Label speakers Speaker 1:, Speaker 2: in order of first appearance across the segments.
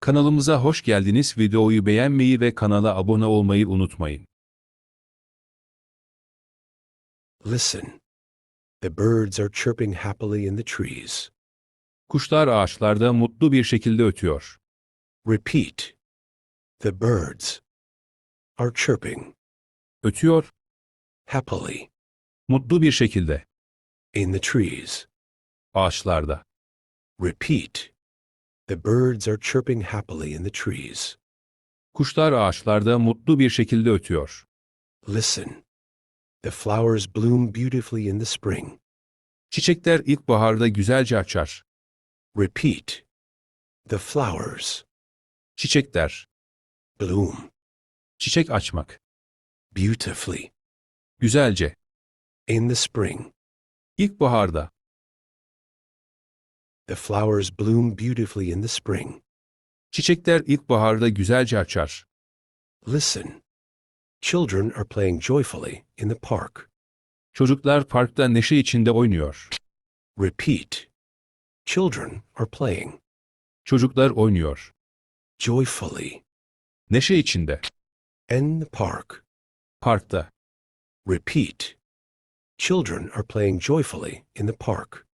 Speaker 1: Kanalımıza hoş geldiniz. Videoyu beğenmeyi ve kanala abone olmayı unutmayın.
Speaker 2: Listen. The birds are chirping happily in the trees.
Speaker 1: Kuşlar ağaçlarda mutlu bir şekilde ötüyor.
Speaker 2: Repeat. The birds are chirping
Speaker 1: Ötüyor,
Speaker 2: happily
Speaker 1: mutlu bir şekilde.
Speaker 2: in the trees.
Speaker 1: Ağaçlarda.
Speaker 2: Repeat. The birds are chirping happily in the trees.
Speaker 1: Kuşlar ağaçlarda mutlu bir şekilde ötüyor.
Speaker 2: Listen. The flowers bloom beautifully in the spring.
Speaker 1: Çiçekler ilkbaharda güzelce açar.
Speaker 2: Repeat. The flowers
Speaker 1: Çiçekler.
Speaker 2: bloom
Speaker 1: Çiçek açmak.
Speaker 2: beautifully
Speaker 1: Güzelce.
Speaker 2: in the spring.
Speaker 1: İlkbaharda.
Speaker 2: The flowers bloom beautifully in the spring.
Speaker 1: Çiçekler ilkbaharda güzelce açar.
Speaker 2: Listen. Children are playing joyfully in the park.
Speaker 1: Çocuklar parkta neşe içinde oynuyor.
Speaker 2: Repeat. Children are playing
Speaker 1: Çocuklar oynuyor.
Speaker 2: joyfully
Speaker 1: Neşe içinde.
Speaker 2: in the park.
Speaker 1: Parkta.
Speaker 2: Repeat. Children are playing joyfully in the park.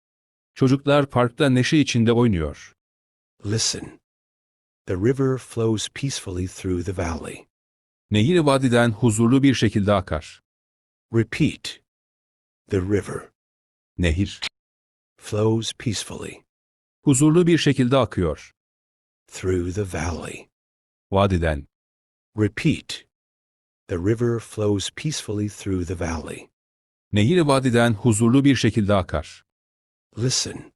Speaker 1: Çocuklar parkta neşe içinde oynuyor.
Speaker 2: Listen. The river flows peacefully through the valley.
Speaker 1: Nehir vadiden huzurlu bir şekilde akar.
Speaker 2: Repeat. The river
Speaker 1: Nehir.
Speaker 2: flows peacefully
Speaker 1: Huzurlu bir şekilde akıyor.
Speaker 2: through the valley.
Speaker 1: Vadiden.
Speaker 2: Repeat. The river flows peacefully through the valley.
Speaker 1: Nehir vadiden huzurlu bir şekilde akar.
Speaker 2: Listen.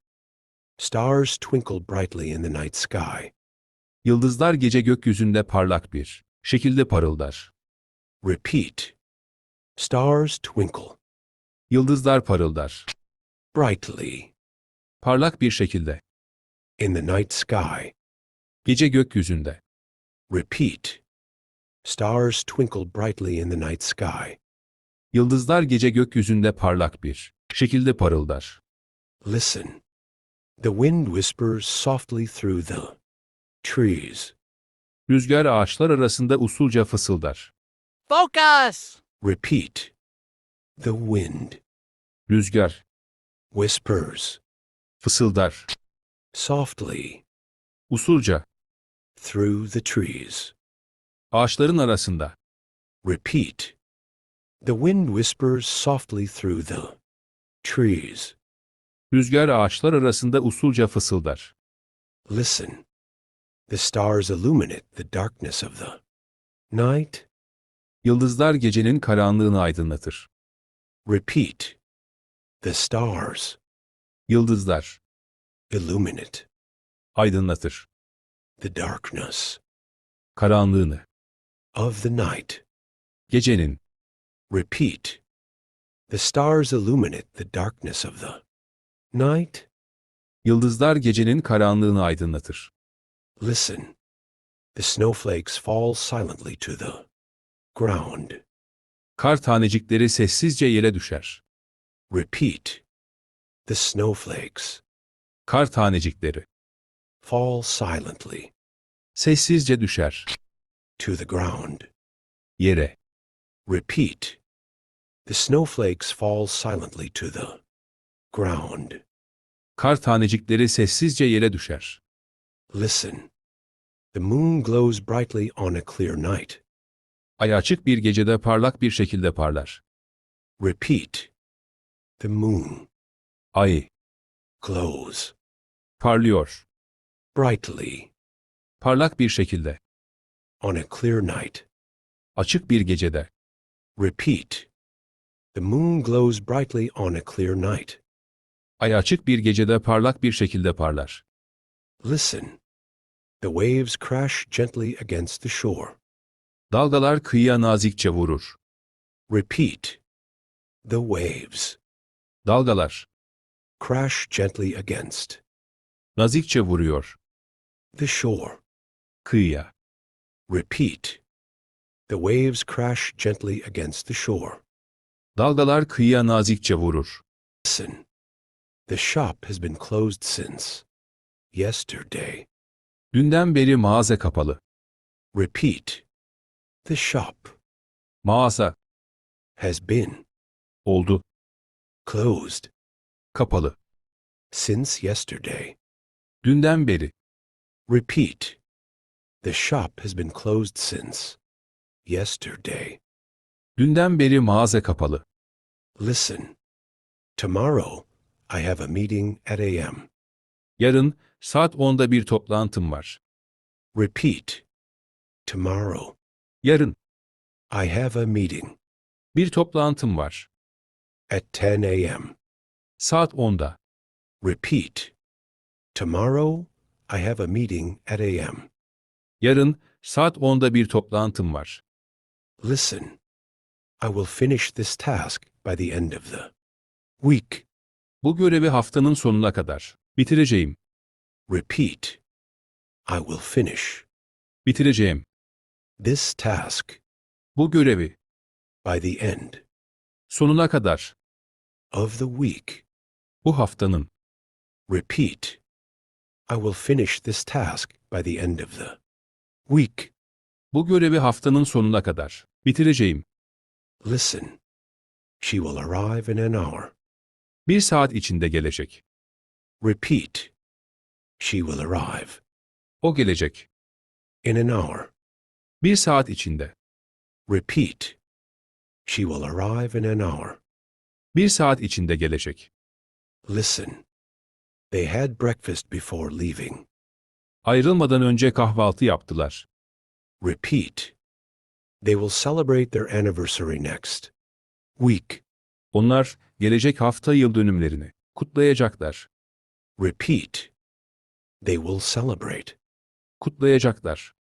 Speaker 2: Stars twinkle brightly in the night sky.
Speaker 1: Yıldızlar gece gökyüzünde parlak bir şekilde parıldar.
Speaker 2: Repeat. Stars twinkle
Speaker 1: Yıldızlar parıldar.
Speaker 2: brightly
Speaker 1: Parlak bir şekilde.
Speaker 2: in the night sky.
Speaker 1: Gece gökyüzünde.
Speaker 2: Repeat. Stars twinkle brightly in the night sky.
Speaker 1: Yıldızlar gece gökyüzünde parlak bir şekilde parıldar.
Speaker 2: Listen. The wind whispers softly through the trees.
Speaker 1: Rüzgar ağaçlar arasında usulca fısıldar.
Speaker 3: Focus!
Speaker 2: Repeat. The wind
Speaker 1: Rüzgar
Speaker 2: whispers
Speaker 1: fısıldar.
Speaker 2: softly
Speaker 1: Usulca
Speaker 2: through the trees.
Speaker 1: ağaçların arasında.
Speaker 2: Repeat. The wind whispers softly through the trees.
Speaker 1: Rüzgar ağaçlar arasında usulca fısıldar.
Speaker 2: Listen. The stars illuminate the darkness of the night.
Speaker 1: Yıldızlar gecenin karanlığını aydınlatır.
Speaker 2: Repeat. The stars
Speaker 1: Yıldızlar
Speaker 2: illuminate
Speaker 1: aydınlatır.
Speaker 2: the darkness
Speaker 1: Karanlığını.
Speaker 2: of the night.
Speaker 1: Gecenin.
Speaker 2: Repeat. The stars illuminate the darkness of the night.
Speaker 1: Yıldızlar gecenin karanlığını aydınlatır.
Speaker 2: Listen. The snowflakes fall silently to the ground.
Speaker 1: Kar tanecikleri sessizce yere düşer.
Speaker 2: Repeat. The snowflakes
Speaker 1: Kar tanecikleri
Speaker 2: fall silently
Speaker 1: sessizce düşer.
Speaker 2: to the ground.
Speaker 1: Yere.
Speaker 2: Repeat. The snowflakes fall silently to the ground.
Speaker 1: Kar tanecikleri sessizce yere düşer.
Speaker 2: Listen. The moon glows brightly on a clear night.
Speaker 1: Ay açık bir gecede parlak bir şekilde parlar.
Speaker 2: Repeat. The moon
Speaker 1: Ay
Speaker 2: glows
Speaker 1: parlıyor.
Speaker 2: brightly
Speaker 1: Parlak bir şekilde.
Speaker 2: on a clear night.
Speaker 1: Açık bir gecede.
Speaker 2: Repeat. The moon glows brightly on a clear night.
Speaker 1: Ay açık bir gecede parlak bir şekilde parlar.
Speaker 2: Listen. The waves crash gently against the shore.
Speaker 1: Dalgalar kıyıya nazikçe vurur.
Speaker 2: Repeat. The waves
Speaker 1: Dalgalar
Speaker 2: crash gently against
Speaker 1: nazikçe vuruyor.
Speaker 2: the shore.
Speaker 1: Kıyıya.
Speaker 2: Repeat. The waves crash gently against the shore.
Speaker 1: Dalgalar kıyıya nazikçe vurur.
Speaker 2: Listen. The shop has been closed since yesterday.
Speaker 1: Dünden beri mağaza kapalı.
Speaker 2: Repeat. The shop
Speaker 1: Mağaza
Speaker 2: has been
Speaker 1: oldu.
Speaker 2: closed
Speaker 1: Kapalı.
Speaker 2: since yesterday.
Speaker 1: Dünden beri.
Speaker 2: Repeat. The shop has been closed since yesterday.
Speaker 1: Dünden beri mağaza kapalı.
Speaker 2: Listen. Tomorrow, I have a meeting at AM.
Speaker 1: Yarın saat 10'da bir toplantım var.
Speaker 2: Repeat. Tomorrow,
Speaker 1: Yarın
Speaker 2: I have a meeting
Speaker 1: bir toplantım var.
Speaker 2: at 10 a.m.
Speaker 1: Saat 10'da.
Speaker 2: Repeat. Tomorrow, I have a meeting at AM.
Speaker 1: Yarın saat 10'da bir toplantım var.
Speaker 2: Listen. I will finish this task by the end of the week.
Speaker 1: Bu görevi haftanın sonuna kadar bitireceğim.
Speaker 2: Repeat. I will finish
Speaker 1: Bitireceğim.
Speaker 2: this task
Speaker 1: Bu görevi
Speaker 2: by the end
Speaker 1: sonuna kadar
Speaker 2: of the week.
Speaker 1: bu haftanın
Speaker 2: Repeat. I will finish this task by the end of the week.
Speaker 1: bu görevi haftanın sonuna kadar bitireceğim.
Speaker 2: Listen. She will arrive in an hour.
Speaker 1: Bir saat içinde gelecek.
Speaker 2: Repeat. She will arrive
Speaker 1: O gelecek.
Speaker 2: in an hour.
Speaker 1: Bir saat içinde.
Speaker 2: Repeat. She will arrive in an hour.
Speaker 1: Bir saat içinde gelecek.
Speaker 2: Listen. They had breakfast before leaving.
Speaker 1: Ayrılmadan önce kahvaltı yaptılar.
Speaker 2: Repeat. They will celebrate their anniversary next week.
Speaker 1: Onlar gelecek hafta yıl dönümlerini kutlayacaklar.
Speaker 2: Repeat. They will celebrate
Speaker 1: Kutlayacaklar.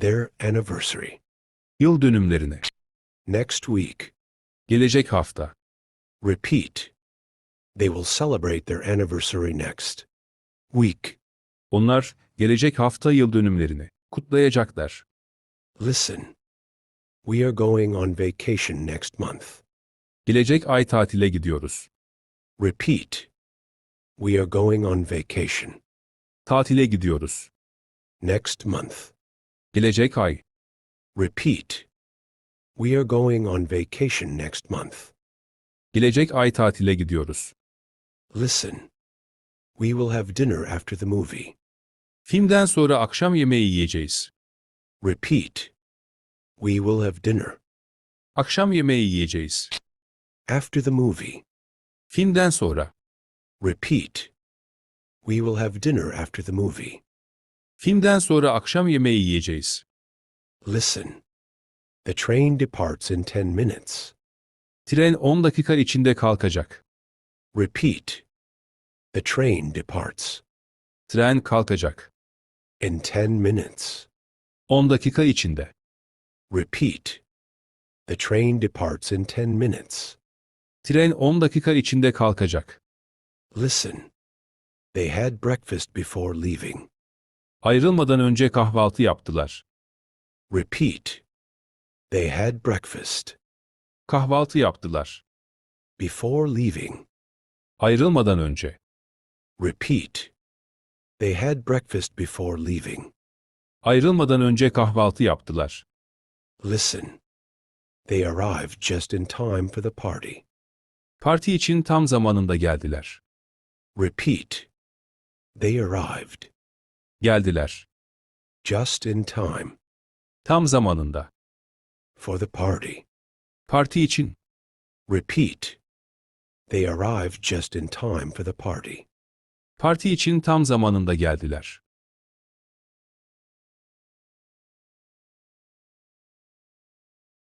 Speaker 2: their anniversary
Speaker 1: Yıl dönümlerini.
Speaker 2: next week.
Speaker 1: Gelecek hafta.
Speaker 2: Repeat. They will celebrate their anniversary next week.
Speaker 1: Onlar gelecek hafta yıl dönümlerini kutlayacaklar.
Speaker 2: Listen. We are going on vacation next month.
Speaker 1: Gelecek ay tatile gidiyoruz.
Speaker 2: Repeat. We are going on vacation
Speaker 1: Tatile gidiyoruz.
Speaker 2: next month.
Speaker 1: Gelecek ay.
Speaker 2: Repeat. We are going on vacation next month.
Speaker 1: Gelecek ay tatile gidiyoruz.
Speaker 2: Listen. We will have dinner after the movie.
Speaker 1: Filmden sonra akşam yemeği yiyeceğiz.
Speaker 2: Repeat. We will have dinner
Speaker 1: Akşam yemeği yiyeceğiz.
Speaker 2: After the movie.
Speaker 1: Filmden sonra.
Speaker 2: Repeat. We will have dinner after the movie.
Speaker 1: Filmden sonra akşam yemeği yiyeceğiz.
Speaker 2: Listen. The train departs in 10 minutes.
Speaker 1: Tren 10 dakika içinde kalkacak.
Speaker 2: Repeat. The train departs
Speaker 1: Tren kalkacak.
Speaker 2: in 10 minutes.
Speaker 1: 10 dakika içinde.
Speaker 2: Repeat. The train departs in 10 minutes.
Speaker 1: Tren 10 dakika içinde kalkacak.
Speaker 2: Listen. They had breakfast before leaving.
Speaker 1: Ayrılmadan önce kahvaltı yaptılar.
Speaker 2: Repeat. They had breakfast
Speaker 1: Kahvaltı yaptılar.
Speaker 2: before leaving.
Speaker 1: Ayrılmadan önce.
Speaker 2: Repeat. They had breakfast before leaving.
Speaker 1: Ayrılmadan önce kahvaltı yaptılar.
Speaker 2: Listen. They arrived just in time for the party.
Speaker 1: Parti için tam zamanında geldiler.
Speaker 2: Repeat. They arrived
Speaker 1: Geldiler.
Speaker 2: just in time
Speaker 1: Tam zamanında.
Speaker 2: for the party.
Speaker 1: Parti için.
Speaker 2: Repeat. They arrived just in time for the party.
Speaker 1: Parti için tam zamanında geldiler.